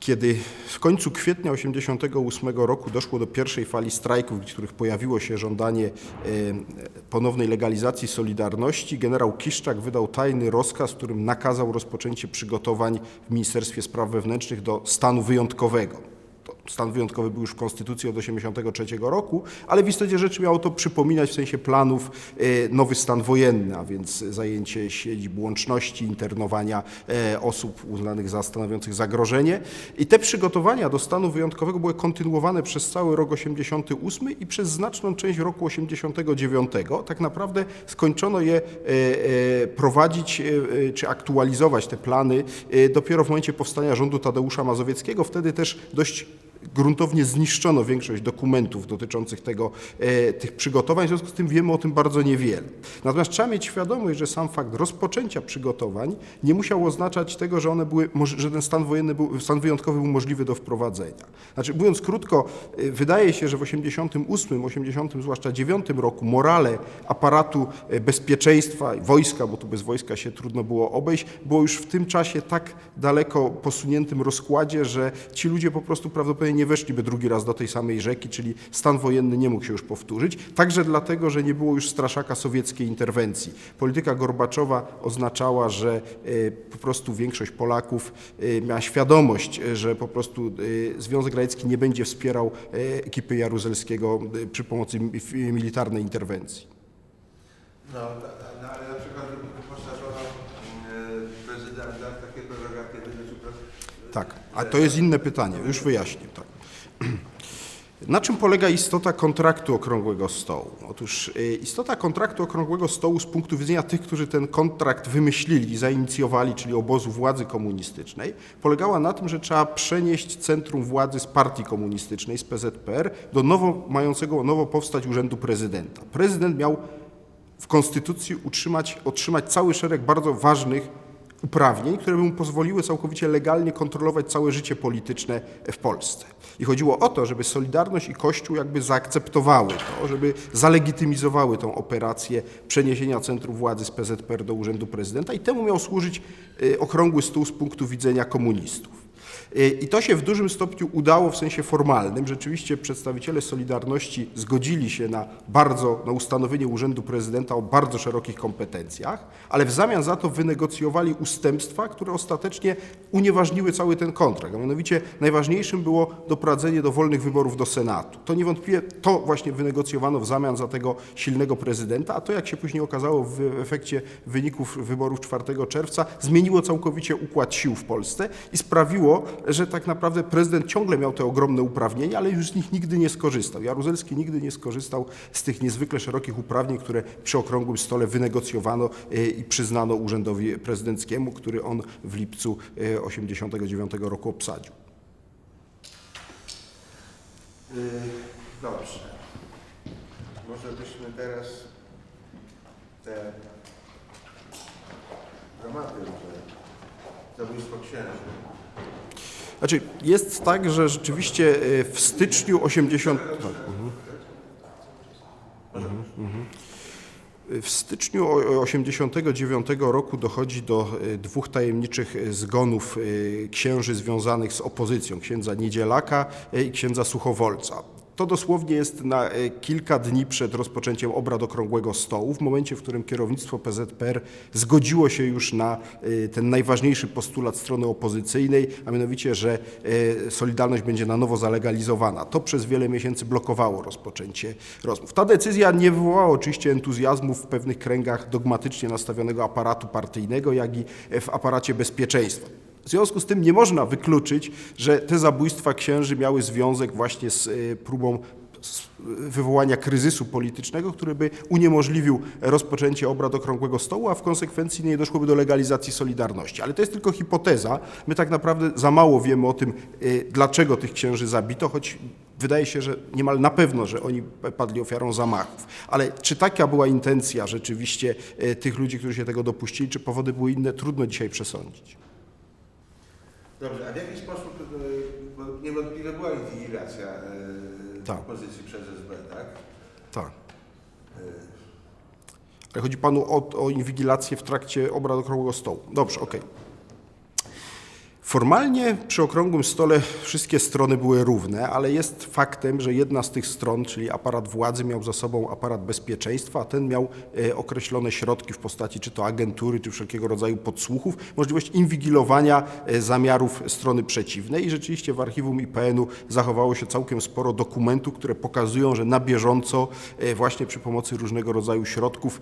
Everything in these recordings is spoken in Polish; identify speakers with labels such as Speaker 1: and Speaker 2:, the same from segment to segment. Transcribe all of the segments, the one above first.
Speaker 1: Kiedy w końcu kwietnia 1988 roku doszło do pierwszej fali strajków, w których pojawiło się żądanie y, ponownej legalizacji Solidarności, generał Kiszczak wydał tajny rozkaz, którym nakazał rozpoczęcie przygotowań w Ministerstwie Spraw Wewnętrznych do stanu wyjątkowego. To Stan wyjątkowy był już w Konstytucji od 1983 roku, ale w istocie rzeczy miało to przypominać w sensie planów e, nowy stan wojenny, a więc zajęcie siedzib łączności, internowania e, osób uznanych za stanowiących zagrożenie. I te przygotowania do stanu wyjątkowego były kontynuowane przez cały rok 88 i przez znaczną część roku 89. Tak naprawdę skończono je e, prowadzić czy aktualizować te plany dopiero w momencie powstania rządu Tadeusza Mazowieckiego. Wtedy też dość gruntownie zniszczono większość dokumentów dotyczących tego, e, tych przygotowań, w związku z tym wiemy o tym bardzo niewiele. Natomiast trzeba mieć świadomość, że sam fakt rozpoczęcia przygotowań nie musiał oznaczać tego, że one były, że ten stan wojenny był, stan wyjątkowy był możliwy do wprowadzenia. Znaczy, mówiąc krótko, e, wydaje się, że w 88, 80, zwłaszcza 9 roku morale aparatu e, bezpieczeństwa, i wojska, bo tu bez wojska się trudno było obejść, było już w tym czasie tak daleko posuniętym rozkładzie, że ci ludzie po prostu prawdopodobnie nie weszliby drugi raz do tej samej rzeki, czyli stan wojenny nie mógł się już powtórzyć. Także dlatego, że nie było już straszaka sowieckiej interwencji. Polityka Gorbaczowa oznaczała, że e, po prostu większość Polaków e, miała świadomość, e, że po prostu Związek Radziecki nie będzie wspierał ekipy Jaruzelskiego przy pomocy militarnej interwencji.
Speaker 2: No, no ale na przykład wyposażono prezydenta w takie prerogatywy.
Speaker 1: Tak, a to jest inne pytanie, już wyjaśnię. Tak. Na czym polega istota kontraktu okrągłego stołu? Otóż y, istota kontraktu okrągłego stołu z punktu widzenia tych, którzy ten kontrakt wymyślili zainicjowali, czyli obozu władzy komunistycznej, polegała na tym, że trzeba przenieść centrum władzy z partii komunistycznej, z PZPR, do nowo mającego nowo powstać urzędu prezydenta. Prezydent miał w konstytucji utrzymać, otrzymać cały szereg bardzo ważnych uprawnień, które by mu pozwoliły całkowicie legalnie kontrolować całe życie polityczne w Polsce. I chodziło o to, żeby Solidarność i Kościół jakby zaakceptowały to, żeby zalegitymizowały tą operację przeniesienia centrum władzy z PZPR do Urzędu Prezydenta i temu miał służyć y, okrągły stół z punktu widzenia komunistów. Y, I to się w dużym stopniu udało w sensie formalnym. Rzeczywiście przedstawiciele Solidarności zgodzili się na bardzo, na ustanowienie urzędu prezydenta o bardzo szerokich kompetencjach, ale w zamian za to wynegocjowali ustępstwa, które ostatecznie unieważniły cały ten kontrakt. A mianowicie najważniejszym było doprowadzenie do wolnych wyborów do Senatu. To niewątpliwie to właśnie wynegocjowano w zamian za tego silnego prezydenta, a to jak się później okazało w efekcie wyników wyborów 4 czerwca zmieniło całkowicie układ sił w Polsce i sprawiło, że tak naprawdę prezydent ciągle miał te ogromne uprawnienia, ale już z nich nigdy nie skorzystał. Jaruzelski nigdy nie skorzystał z tych niezwykle szerokich uprawnień, które przy okrągłym stole wynegocjowano e, i przyznano urzędowi prezydenckiemu, który on w lipcu 1989 roku obsadził.
Speaker 2: Y, Dobrze. Może byśmy teraz te dramaty, że zabójstwo księży.
Speaker 1: Znaczy, jest tak, że rzeczywiście e, w styczniu 80... tak, mhm. Mhm, mhm. W styczniu o- 89 roku dochodzi do e, dwóch tajemniczych e, zgonów księży związanych z opozycją, księdza Niedzielaka i księdza Suchowolca. To dosłownie jest na e, kilka dni przed rozpoczęciem obrad Okrągłego Stołu, w momencie, w którym kierownictwo PZPR zgodziło się już na e, ten najważniejszy postulat strony opozycyjnej, a mianowicie, że e, Solidarność będzie na nowo zalegalizowana. To przez wiele miesięcy blokowało rozpoczęcie rozmów. Ta decyzja nie wywołała oczywiście entuzjazmu w pewnych kręgach dogmatycznie nastawionego aparatu partyjnego, jak i w aparacie bezpieczeństwa. W związku z tym nie można wykluczyć, że te zabójstwa księży miały związek właśnie z e, próbą wywołania kryzysu politycznego, który by uniemożliwił rozpoczęcie obrad Okrągłego Stołu, a w konsekwencji nie doszłoby do legalizacji Solidarności. Ale to jest tylko hipoteza. My tak naprawdę za mało wiemy o tym, e, dlaczego tych księży zabito, choć wydaje się, że niemal na pewno, że oni padli ofiarą zamachów. Ale czy taka była intencja rzeczywiście e, tych ludzi, którzy się tego dopuścili, czy powody były inne, trudno dzisiaj przesądzić.
Speaker 2: Dobrze, a w jaki sposób, y, bo niewątpliwie była inwigilacja y,
Speaker 1: Tak.
Speaker 2: opozycji przez SB, tak?
Speaker 1: Tak.
Speaker 2: Y,
Speaker 1: Ale chodzi panu o, o inwigilację w trakcie obrad Okrągłego Stołu. Dobrze, okej. W Formalnie przy okrągłym stole wszystkie strony były równe, ale jest faktem, że jedna z tych stron, czyli aparat władzy, miał za sobą aparat bezpieczeństwa, a ten miał e, określone środki w postaci czy to agentury, czy wszelkiego rodzaju podsłuchów, możliwość inwigilowania e, zamiarów strony przeciwnej. I rzeczywiście w archiwum IPN-u zachowało się całkiem sporo dokumentów, które pokazują, że na bieżąco e, właśnie przy pomocy różnego rodzaju środków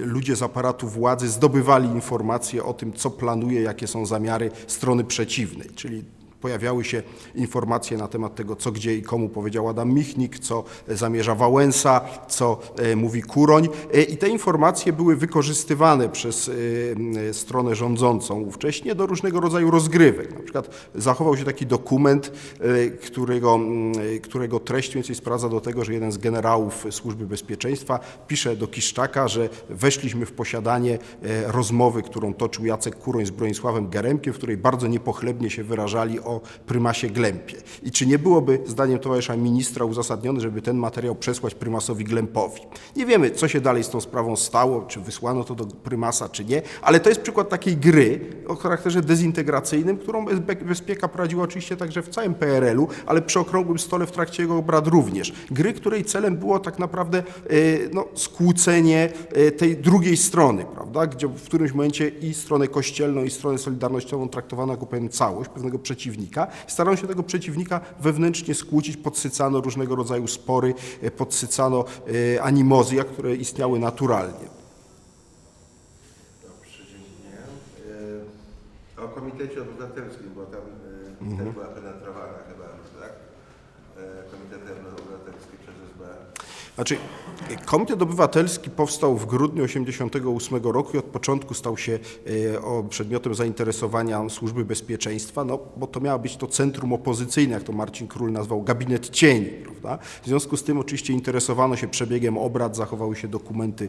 Speaker 1: ludzie z aparatu władzy zdobywali informacje o tym, co planuje, jakie są zamiary strony przeciwnej, czyli pojawiały się informacje na temat tego, co gdzie i komu powiedział Adam Michnik, co zamierza Wałęsa, co e, mówi Kuroń. E, I te informacje były wykorzystywane przez e, stronę rządzącą ówcześnie do różnego rodzaju rozgrywek. Na przykład zachował się taki dokument, e, którego, e, którego treść więcej sprowadza do tego, że jeden z generałów Służby Bezpieczeństwa pisze do Kiszczaka, że weszliśmy w posiadanie e, rozmowy, którą toczył Jacek Kuroń z Bronisławem Geremkiem, w której bardzo niepochlebnie się wyrażali o prymasie Glempie. I czy nie byłoby, zdaniem towarzysza ministra, uzasadnione, żeby ten materiał przesłać prymasowi Glempowi? Nie wiemy, co się dalej z tą sprawą stało, czy wysłano to do prymasa, czy nie, ale to jest przykład takiej gry o charakterze dezintegracyjnym, którą Bezpieka prowadziła oczywiście także w całym PRL-u, ale przy okrągłym stole w trakcie jego obrad również. Gry, której celem było tak naprawdę e, no, skłócenie e, tej drugiej strony, prawda, gdzie w którymś momencie i stronę kościelną, i stronę solidarnościową traktowano jako pewien całość, pewnego przeciwnika. Starano się tego przeciwnika wewnętrznie skłócić, podsycano różnego rodzaju spory, e, podsycano e, animozja, które istniały naturalnie.
Speaker 2: Dobrze, dziękuję. E, O Komitecie Obywatelskim, bo tam też była penetrowana chyba tak? E, Komitet Obywatelski przez SB.
Speaker 1: Znaczy, Komitet Obywatelski powstał w grudniu 1988 roku i od początku stał się e, przedmiotem zainteresowania Służby Bezpieczeństwa, no, bo to miało być to centrum opozycyjne, jak to Marcin Król nazwał, gabinet cieni. Prawda? W związku z tym oczywiście interesowano się przebiegiem obrad, zachowały się dokumenty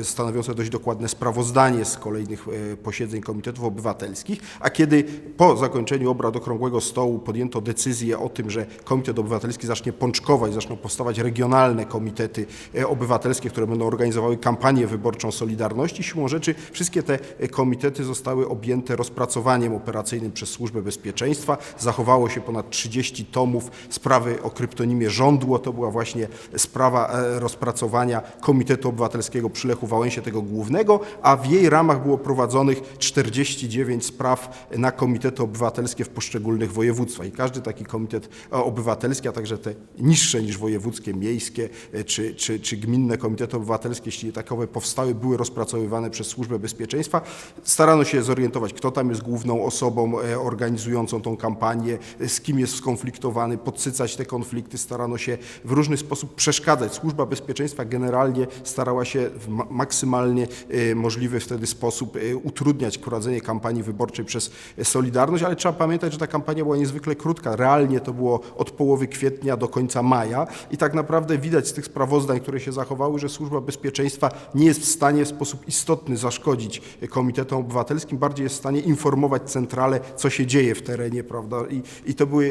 Speaker 1: e, stanowiące dość dokładne sprawozdanie z kolejnych posiedzeń Komitetów Obywatelskich, a kiedy po zakończeniu obrad Okrągłego Stołu podjęto decyzję o tym, że Komitet Obywatelski zacznie pączkować, zaczną powstawać regionalne komitety e, obywatelskie, które będą organizowały kampanię wyborczą Solidarności. Siłą rzeczy wszystkie te e, komitety zostały objęte rozpracowaniem operacyjnym przez Służbę Bezpieczeństwa. Zachowało się ponad 30 tomów sprawy o kryptonimie Żądło. To była właśnie sprawa e, rozpracowania Komitetu Obywatelskiego przy Lechu Wałęsie, tego głównego, a w jej ramach było prowadzonych 49 spraw na komitety obywatelskie w poszczególnych województwach. I każdy taki komitet e, obywatelski, a także te niższe niż wojewódzkie, miejskie e, czy, czy, czy gminne komitety obywatelskie, jeśli takowe powstały, były rozpracowywane przez Służbę Bezpieczeństwa. Starano się zorientować, kto tam jest główną osobą e, organizującą tą kampanię, e, z kim jest skonfliktowany, podsycać te konflikty, starano się w różny sposób przeszkadzać. Służba Bezpieczeństwa generalnie starała się w ma- maksymalnie możliwy wtedy sposób utrudniać prowadzenie kampanii wyborczej przez Solidarność, ale trzeba pamiętać, że ta kampania była niezwykle krótka. Realnie to było od połowy kwietnia do końca maja i tak naprawdę widać z tych sprawozdań, które się zachowały, że Służba Bezpieczeństwa nie jest w stanie w sposób istotny zaszkodzić komitetom obywatelskim, bardziej jest w stanie informować centralę, co się dzieje w terenie, prawda? I, i to były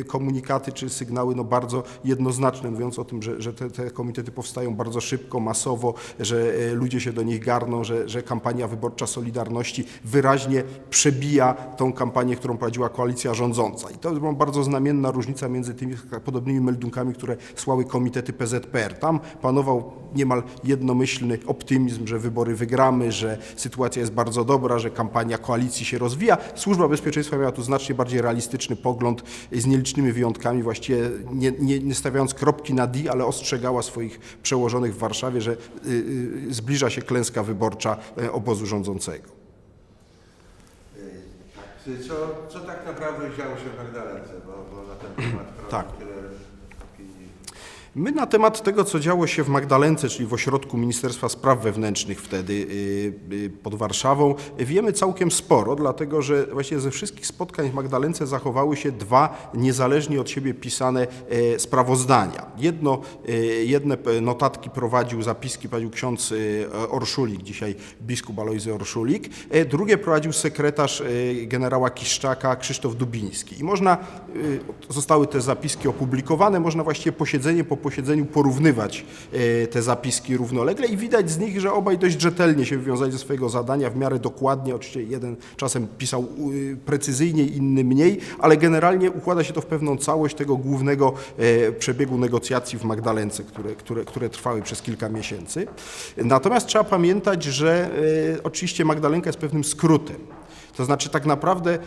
Speaker 1: e, komunikaty czy sygnały no, bardzo jednoznaczne, mówiąc o tym, że, że te, te komitety powstają bardzo szybko, masowo, że e, ludzie się do nich garną, że, że kampania wyborcza Solidarności wyraźnie przebija tą kampanię, którą prowadziła koalicja rządząca. I to jest bardzo znamienna różnica między tymi podobnymi meldunkami, które słały komitety PZPR. Tam panował niemal jednomyślny optymizm, że wybory wygramy, że sytuacja jest bardzo dobra, że kampania koalicji się rozwija. Służba Bezpieczeństwa miała tu znacznie bardziej realistyczny pogląd z nielicznymi wyjątkami, właściwie nie, nie, nie stawiając kropki na D, ale ostrzegała swoich przełożonych w Warszawie, że y, y, zbliża się klęska wyborcza y, obozu rządzącego.
Speaker 2: Tak, Co, co tak naprawdę działo się w Magdalence, bo, temat
Speaker 1: Tak.
Speaker 2: tyle opinii.
Speaker 1: My na temat tego, co działo się w Magdalence, czyli w ośrodku Ministerstwa Spraw Wewnętrznych wtedy y, y, pod Warszawą, wiemy całkiem sporo, dlatego że właściwie ze wszystkich spotkań w Magdalence zachowały się dwa niezależnie od siebie pisane e, sprawozdania. Jedno, e, jedne notatki prowadził, zapiski prowadził ksiądz e, Orszulik, dzisiaj biskup Alojzy Orszulik, drugie prowadził sekretarz generała Kiszczaka Krzysztof Dubiński. I można, zostały te zapiski opublikowane, można właściwie posiedzenie po posiedzeniu porównywać e, te zapiski równolegle i widać z nich, że obaj dość rzetelnie się wywiązali ze swojego zadania, w miarę dokładnie, oczywiście jeden czasem pisał y, precyzyjniej, inny mniej, ale generalnie układa się to w pewną całość tego głównego e, przebiegu negocjacji w Magdalence, które, które, które trwały przez kilka miesięcy. Natomiast trzeba pamiętać, że e, oczywiście Magdalenka jest pewnym skrótem. To znaczy tak naprawdę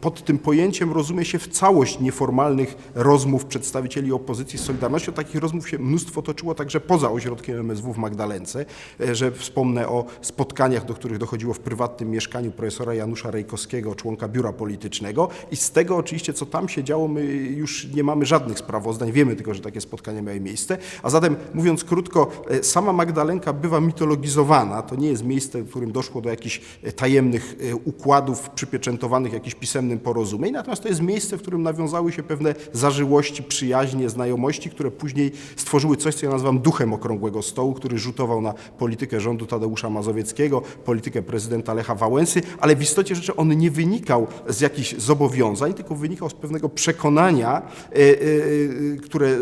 Speaker 1: pod tym pojęciem rozumie się w całość nieformalnych rozmów przedstawicieli opozycji z Solidarnością. Takich rozmów się mnóstwo toczyło także poza ośrodkiem MSW w Magdalence, e, że wspomnę o spotkaniach, do których dochodziło w prywatnym mieszkaniu profesora Janusza Rejkowskiego, członka biura politycznego. I z tego oczywiście, co tam się działo, my już nie mamy żadnych sprawozdań, wiemy tylko, że takie spotkania miały miejsce, a zatem mówiąc krótko, e, sama Magdalenka bywa mitologizowana, to nie jest miejsce, w którym doszło do jakichś e, tajemnych układów przypieczętowanych jakichś pisemnym porozumień, natomiast to jest miejsce, w którym nawiązały się pewne zażyłości, przyjaźnie, znajomości, które później stworzyły coś, co ja nazywam duchem okrągłego stołu, który rzutował na politykę rządu Tadeusza Mazowieckiego, politykę prezydenta Lecha Wałęsy, ale w istocie rzeczy on nie wynikał z jakichś zobowiązań, tylko wynikał z pewnego przekonania, e, e, e, które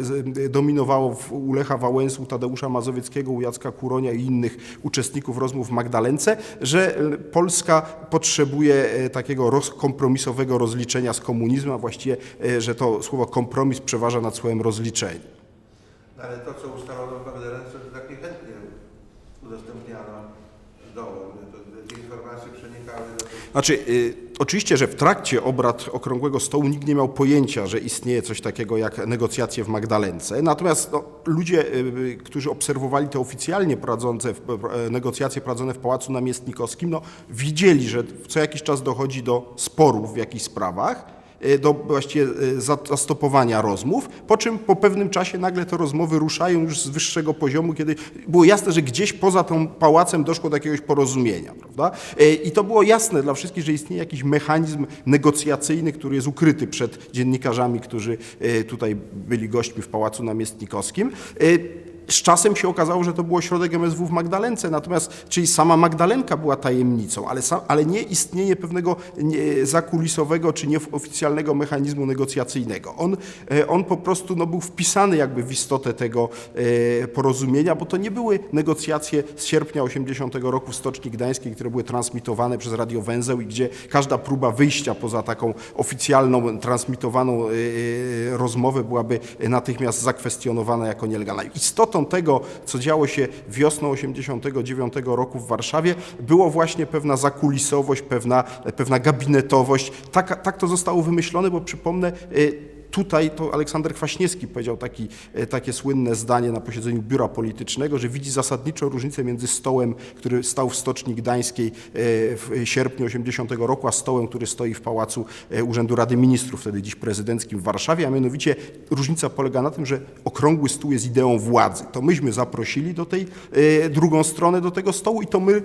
Speaker 1: dominowało w- u Lecha Wałęsy, u Tadeusza Mazowieckiego, u Jacka Kuronia i innych uczestników rozmów w Magdalence, że Polska potrzebuje takiego roz, kompromisowego rozliczenia z komunizmem, a właściwie, e, że to słowo kompromis przeważa nad słowem rozliczenie.
Speaker 2: No ale to, co ustalono w Magdalence, to tak niechętnie udostępniano dołom. To, te informacje przenikały
Speaker 1: Znaczy, y, oczywiście, że w trakcie obrad Okrągłego Stołu nikt nie miał pojęcia, że istnieje coś takiego jak negocjacje w Magdalence. Natomiast no, ludzie, y, y, którzy obserwowali te oficjalnie prowadzące, w- e, negocjacje prowadzone w Pałacu Namiestnikowskim, no, widzieli, że co jakiś czas dochodzi do sporów w jakichś sprawach y, do właściwie za- zastopowania rozmów, po czym po pewnym czasie nagle te rozmowy ruszają już z wyższego poziomu, kiedy było jasne, że gdzieś poza tym pałacem doszło do jakiegoś porozumienia, prawda? Y, I to było jasne dla wszystkich, że istnieje jakiś mechanizm negocjacyjny, który jest ukryty przed dziennikarzami, którzy tutaj byli gośćmi w Pałacu Namiestnikowskim. Z czasem się okazało, że to było środek MSW w Magdalence, natomiast, czyli sama Magdalenka była tajemnicą, ale, sa, ale nie istnienie pewnego nie, zakulisowego czy nieoficjalnego mechanizmu negocjacyjnego. On, e, on po prostu no, był wpisany jakby w istotę tego e, porozumienia, bo to nie były negocjacje z sierpnia 80 roku w Stoczni Gdańskiej, które były transmitowane przez Radio Węzeł i gdzie każda próba wyjścia poza taką oficjalną, transmitowaną e, rozmowę byłaby natychmiast zakwestionowana jako nielegalna. Istotą tego, co działo się wiosną 89 roku w Warszawie, było właśnie pewna zakulisowość, pewna, pewna gabinetowość. Tak, tak to zostało wymyślone, bo przypomnę, e, Tutaj to Aleksander Kwaśniewski powiedział taki, e, takie słynne zdanie na posiedzeniu biura politycznego, że widzi zasadniczą różnicę między stołem, który stał w Stoczni Gdańskiej e, w sierpniu 80 roku, a stołem, który stoi w Pałacu e, Urzędu Rady Ministrów, wtedy dziś prezydenckim w Warszawie, a mianowicie różnica polega na tym, że okrągły stół jest ideą władzy. To myśmy zaprosili do tej drugą stronę do tego stołu i to my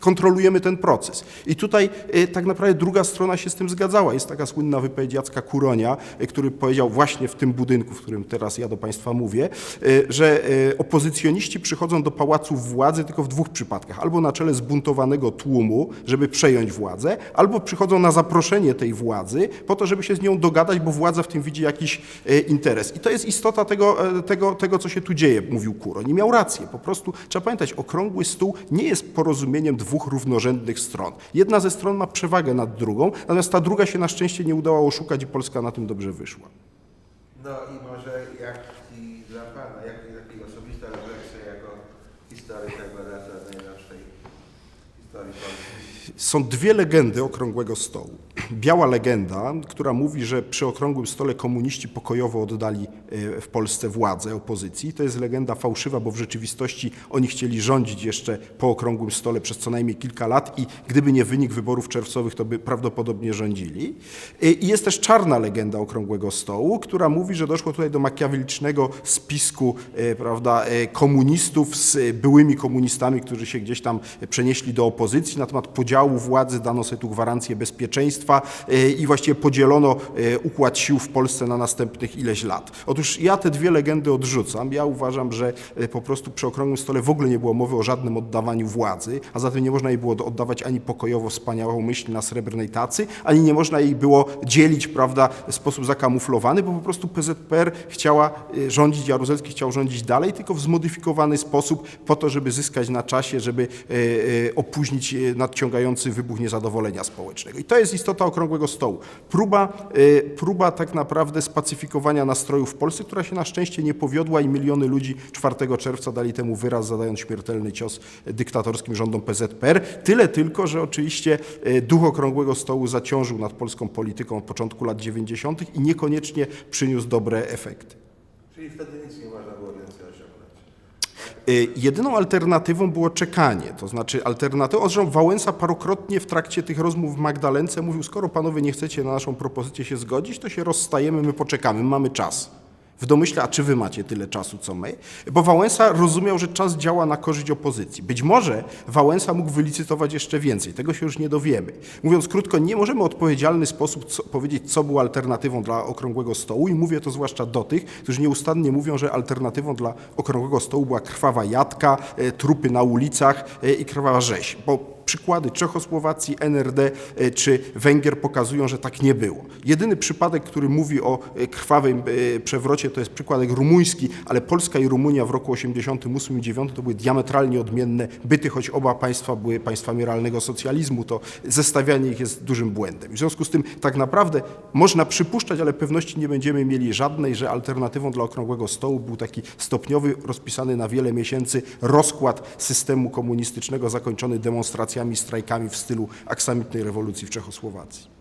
Speaker 1: kontrolujemy ten proces. I tutaj e, tak naprawdę druga strona się z tym zgadzała. Jest taka słynna wypowiedź Jacka Kuronia, e, który powiedział właśnie w tym budynku, w którym teraz ja do Państwa mówię, e, że opozycjoniści przychodzą do pałaców władzy tylko w dwóch przypadkach. Albo na czele zbuntowanego tłumu, żeby przejąć władzę, albo przychodzą na zaproszenie tej władzy po to, żeby się z nią dogadać, bo władza w tym widzi jakiś interes. I to jest istota tego, e, tego, tego co się tu dzieje, mówił Kuroń. I miał rację. Po prostu trzeba pamiętać, okrągły stół nie jest porozumieniem dwóch równorzędnych stron. Jedna ze stron ma przewagę nad drugą, natomiast ta druga się na szczęście nie udała oszukać i Polska na tym dobrze wyszła.
Speaker 2: No i może jak i dla Pana, jak, jaki osobista refleksja jako historyka badacza najnowszej historii Polski.
Speaker 1: Są dwie legendy Okrągłego Stołu. Biała legenda, która mówi, że przy Okrągłym Stole komuniści pokojowo oddali w Polsce władzę opozycji. To jest legenda fałszywa, bo w rzeczywistości oni chcieli rządzić jeszcze po Okrągłym Stole przez co najmniej kilka lat i gdyby nie wynik wyborów czerwcowych, to by prawdopodobnie rządzili. E, I jest też czarna legenda Okrągłego Stołu, która mówi, że doszło tutaj do makiawelicznego spisku e, prawda, komunistów z byłymi komunistami, którzy się gdzieś tam przenieśli do opozycji. Na temat podziału władzy dano sobie tu gwarancję bezpieczeństwa i właściwie podzielono układ sił w Polsce na następnych ileś lat. Otóż ja te dwie legendy odrzucam. Ja uważam, że e, po prostu przy okrągłym stole w ogóle nie było mowy o żadnym oddawaniu władzy, a zatem nie można jej było oddawać ani pokojowo wspaniałą myśl na srebrnej tacy, ani nie można jej było dzielić, prawda, w sposób zakamuflowany, bo po prostu PZPR chciała e, rządzić, Jaruzelski chciał rządzić dalej, tylko w zmodyfikowany sposób po to, żeby zyskać na czasie, żeby e, opóźnić nadciągający wybuch niezadowolenia społecznego. I to jest istota okrągłego stołu. Próba, próba tak naprawdę spacyfikowania nastrojów w Polsce, która się na szczęście nie powiodła i miliony ludzi 4 czerwca dali temu wyraz, zadając śmiertelny cios dyktatorskim rządom PZPR. Tyle tylko, że oczywiście e, duch okrągłego stołu zaciążył nad polską polityką od początku lat 90. i niekoniecznie przyniósł dobre efekty.
Speaker 2: Czyli wtedy nic nie można było więcej osiągnąć.
Speaker 1: Y, Jedyną alternatywą było czekanie, to znaczy alternatywą, zresztą Wałęsa parokrotnie w trakcie tych rozmów w Magdalence mówił, skoro panowie nie chcecie na naszą propozycję się zgodzić, to się rozstajemy, my poczekamy, mamy czas. W domyśle, a czy wy macie tyle czasu, co my? Bo Wałęsa rozumiał, że czas działa na korzyść opozycji. Być może Wałęsa mógł wylicytować jeszcze więcej, tego się już nie dowiemy. Mówiąc krótko, nie możemy w odpowiedzialny sposób co, powiedzieć, co było alternatywą dla okrągłego stołu i mówię to zwłaszcza do tych, którzy nieustannie mówią, że alternatywą dla okrągłego stołu była krwawa jadka, e, trupy na ulicach e, i krwawa rzeź. Bo przykłady Czechosłowacji, NRD e, czy Węgier pokazują, że tak nie było. Jedyny przypadek, który mówi o e, krwawym e, przewrocie, to jest przypadek rumuński, ale Polska i Rumunia w roku 88 i 9 to były diametralnie odmienne byty, choć oba państwa były państwami realnego socjalizmu, to zestawianie ich jest dużym błędem. W związku z tym tak naprawdę można przypuszczać, ale pewności nie będziemy mieli żadnej, że alternatywą dla okrągłego stołu był taki stopniowy, rozpisany na wiele miesięcy rozkład systemu komunistycznego zakończony demonstracjami, strajkami w stylu aksamitnej rewolucji w Czechosłowacji.